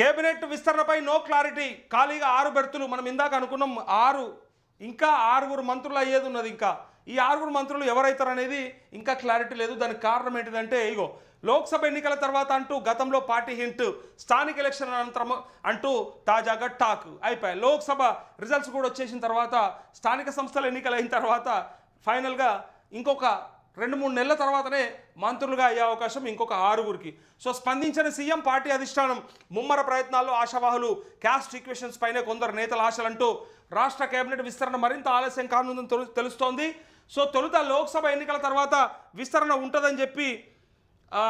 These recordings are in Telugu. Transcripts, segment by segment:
Cabinet విస్తరణపై no clarity. ఖాళీగా ఆరు బెర్తులు మనం ఇందాక అనుకున్నాం ఆరు ఇంకా ఆరుగురు మంత్రులు అయ్యేది ఉన్నది ఇంకా. ఈ ఆరుగురు మంత్రులు ఎవరైతారు అనేది ఇంకా క్లారిటీ లేదు. దానికి కారణం ఏంటిదంటే ఇగో లోక్సభ ఎన్నికల తర్వాత అంటూ గతంలో పార్టీ హింట్ స్థానిక ఎలక్షన్ అనంతరం అంటూ తాజాగా టాక్ అయిపోయాయి. లోక్సభ రిజల్ట్స్ కూడా వచ్చేసిన తర్వాత స్థానిక సంస్థల ఎన్నికలు అయిన తర్వాత ఫైనల్గా ఇంకొక రెండు మూడు నెలల తర్వాతనే మంత్రులుగా అయ్యే అవకాశం ఇంకొక ఆరుగురికి. సో స్పందించిన సీఎం పార్టీ అధిష్టానం ముమ్మర ప్రయత్నాల్లో ఆశావాహులు. క్యాస్ట్ ఈక్వేషన్స్ పైన కొందరు నేతల ఆశలంటూ రాష్ట్ర కేబినెట్ విస్తరణ మరింత ఆలస్యం కానుందని తెలుస్తోంది. సో తొలుత లోక్సభ ఎన్నికల తర్వాత విస్తరణ ఉంటుందని చెప్పి ఆ,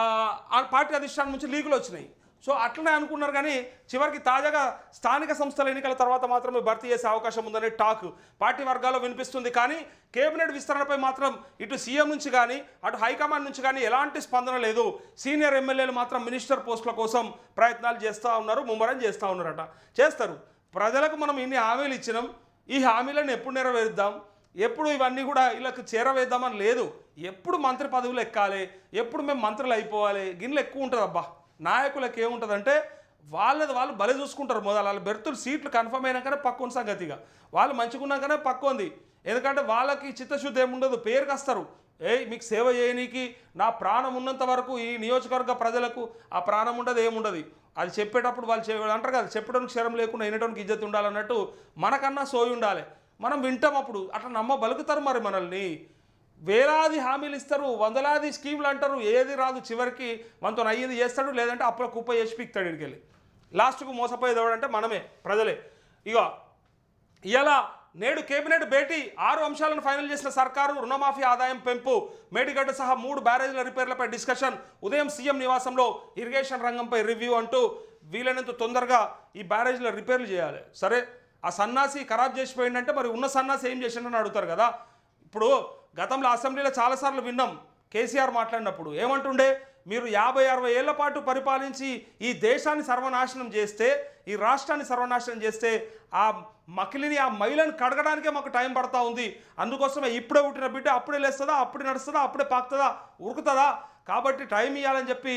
పార్టీ అధిష్టానం నుంచి లీకులు వచ్చినాయి. సో అట్లనే అనుకున్నారు కానీ చివరికి తాజాగా స్థానిక సంస్థల ఎన్నికల తర్వాత మాత్రమే భర్తీ చేసే అవకాశం ఉందనే టాక్ పార్టీ వర్గాల్లో వినిపిస్తుంది. కానీ కేబినెట్ విస్తరణపై మాత్రం ఇటు సీఎం నుంచి కానీ అటు హైకమాండ్ నుంచి కానీ ఎలాంటి స్పందన లేదు. సీనియర్ ఎమ్మెల్యేలు మాత్రం మినిస్టర్ పోస్టుల కోసం ప్రయత్నాలు చేస్తూ ఉన్నారు ముమ్మరం చేస్తూ ఉన్నారట. చేస్తారు. ప్రజలకు మనం ఇన్ని హామీలు ఇచ్చినాం. ఈ హామీలను ఎప్పుడు నెరవేరుద్దాం? ఎప్పుడు ఇవన్నీ కూడా వీళ్ళకి చేరవేద్దామని లేదు. ఎప్పుడు మంత్రి పదవులు ఎక్కాలి? ఎప్పుడు మేము మంత్రులు అయిపోవాలి? గిన్నెలు ఎక్కువ ఉంటుంది అబ్బా. నాయకులకు ఏముంటుందంటే వాళ్ళది వాళ్ళు బలి చూసుకుంటారు. మొదలు వాళ్ళ బెర్తులు సీట్లు కన్ఫర్మ్ అయినాకనే పక్క సంగతిగా వాళ్ళు మంచిగున్నాకనే పక్క ఉంది. ఎందుకంటే వాళ్ళకి చిత్తశుద్ధి ఏముండదు పేరుకి వస్తారు ఏ మీకు సేవ చేయనీకి నా ప్రాణం ఉన్నంత వరకు ఈ నియోజకవర్గ ప్రజలకు ఆ ప్రాణం ఉండదు ఏముండదు. అది చెప్పేటప్పుడు వాళ్ళు చే అంటారు కదా చెప్పడానికి క్షరం లేకుండా వినడానికి ఇజ్జత్ ఉండాలన్నట్టు మనకన్నా సోయి ఉండాలి. మనం వింటాం అప్పుడు. అట్లా నమ్మ బలుకుతారు మరి మనల్ని. వేలాది హామీలు ఇస్తారు వందలాది స్కీమ్లు అంటారు ఏది రాదు చివరికి మనతో అయ్యేది చేస్తాడు లేదంటే అప్పుల కుప్ప చేసి పీక్తాడు ఇక్కడికి వెళ్ళి లాస్ట్కు మోసపోయేది ఎవడంటే మనమే ప్రజలే. ఇక ఇలా నేడు కేబినెట్ భేటీ ఆరు అంశాలను ఫైనల్ చేసిన సర్కారు రుణమాఫీ ఆదాయం పెంపు మేడిగడ్డ సహా మూడు బ్యారేజ్ల రిపేర్లపై డిస్కషన్ ఉదయం సీఎం నివాసంలో ఇరిగేషన్ రంగంపై రివ్యూ అంటూ వీలైనంత తొందరగా ఈ బ్యారేజీల రిపేర్లు చేయాలి. సరే ఆ సన్నాసి ఖరాబ్ చేసిపోయిందంటే మరి ఉన్న సన్నాసి ఏం చేసిండని అడుగుతారు కదా. ఇప్పుడు గతంలో అసెంబ్లీలో చాలాసార్లు విన్నాం. కేసీఆర్ మాట్లాడినప్పుడు ఏమంటుండే? మీరు యాభై అరవై ఏళ్ళ పాటు పరిపాలించి ఈ దేశాన్ని సర్వనాశనం చేస్తే ఈ రాష్ట్రాన్ని సర్వనాశనం చేస్తే ఆ మకిలిని ఆ మైలను కడగడానికే మాకు టైం పడతా ఉంది. అందుకోసమే ఇప్పుడే పుట్టిన బిడ్డ అప్పుడే లేస్తుందా అప్పుడే నడుస్తుందా అప్పుడే పాకుతుందా ఉరుకుతుందా? కాబట్టి టైం ఇవ్వాలని చెప్పి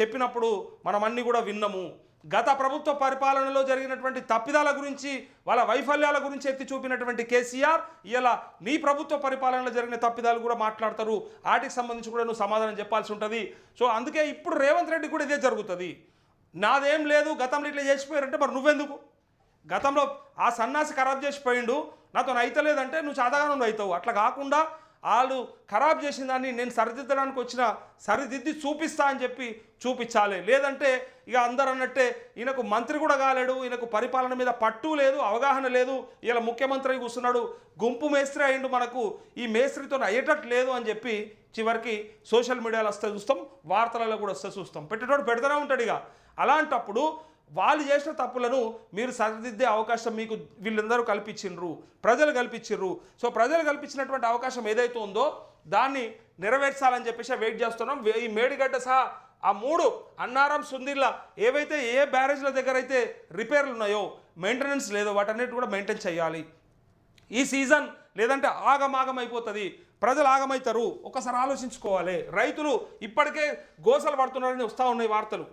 చెప్పినప్పుడు మనం అన్నీ కూడా విన్నాము. గత ప్రభుత్వ పరిపాలనలో జరిగినటువంటి తప్పిదాల గురించి వాళ్ళ వైఫల్యాల గురించి ఎత్తి చూపినటువంటి కేసీఆర్ ఇలా నీ ప్రభుత్వ పరిపాలనలో జరిగిన తప్పిదాలు కూడా మాట్లాడతారు. వాటికి సంబంధించి కూడా నువ్వు సమాధానం చెప్పాల్సి ఉంటుంది. సో అందుకే ఇప్పుడు రేవంత్ రెడ్డి కూడా ఇదే జరుగుతుంది. నాదేం లేదు గతంలో ఇట్లా చేసిపోయారంటే మరి నువ్వెందుకు? గతంలో ఆ సన్నాసి ఖరాబ్ చేసిపోయిండు నాతో అయితలేదంటే నువ్వు చాదగానే నువ్వు అవుతావు అట్లా కాకుండా వాళ్ళు ఖరాబ్ చేసిన దాన్ని నేను సరిదిద్దడానికి వచ్చిన సరిదిద్ది చూపిస్తా అని చెప్పి చూపించాలి. లేదంటే ఇక అందరు అన్నట్టే ఈయనకు మంత్రి కూడా కాలేడు ఈయనకు పరిపాలన మీద పట్టు లేదు అవగాహన లేదు. ఇలా ముఖ్యమంత్రి కూర్చున్నాడు గుంపు మేస్త్రి అయిండు మనకు ఈ మేస్త్రితో అయ్యేటట్టు లేదు అని చెప్పి చివరికి సోషల్ మీడియాలో వస్తే చూస్తాం వార్తలలో కూడా వస్తే చూస్తాం. పెట్టేటోడు పెడుతూనే ఉంటాడు ఇక. అలాంటప్పుడు వాళ్ళు చేసిన తప్పులను మీరు సరిదిద్దే అవకాశం మీకు వీళ్ళందరూ కల్పించిండ్రు ప్రజలు కల్పించిండ్రు సో ప్రజలు కల్పించినటువంటి అవకాశం ఏదైతే ఉందో దాన్ని నెరవేర్చాలని చెప్పేసి వెయిట్ చేస్తున్నాం. ఈ మేడిగడ్డ సహా ఆ మూడు అన్నారం సుందిర్ల ఏవైతే ఏ బ్యారేజ్ల దగ్గర అయితే రిపేర్లు ఉన్నాయో మెయింటెనెన్స్ లేదో వాటన్నిటి కూడా మెయింటైన్ చేయాలి. ఈ సీజన్ లేదంటే ఆగమాగం అయిపోతుంది. ప్రజలు ఆగమవుతారు ఒకసారి ఆలోచించుకోవాలి. రైతులు ఇప్పటికే గోసలు పడుతున్నారని వస్తూ ఉన్నాయి వార్తలు.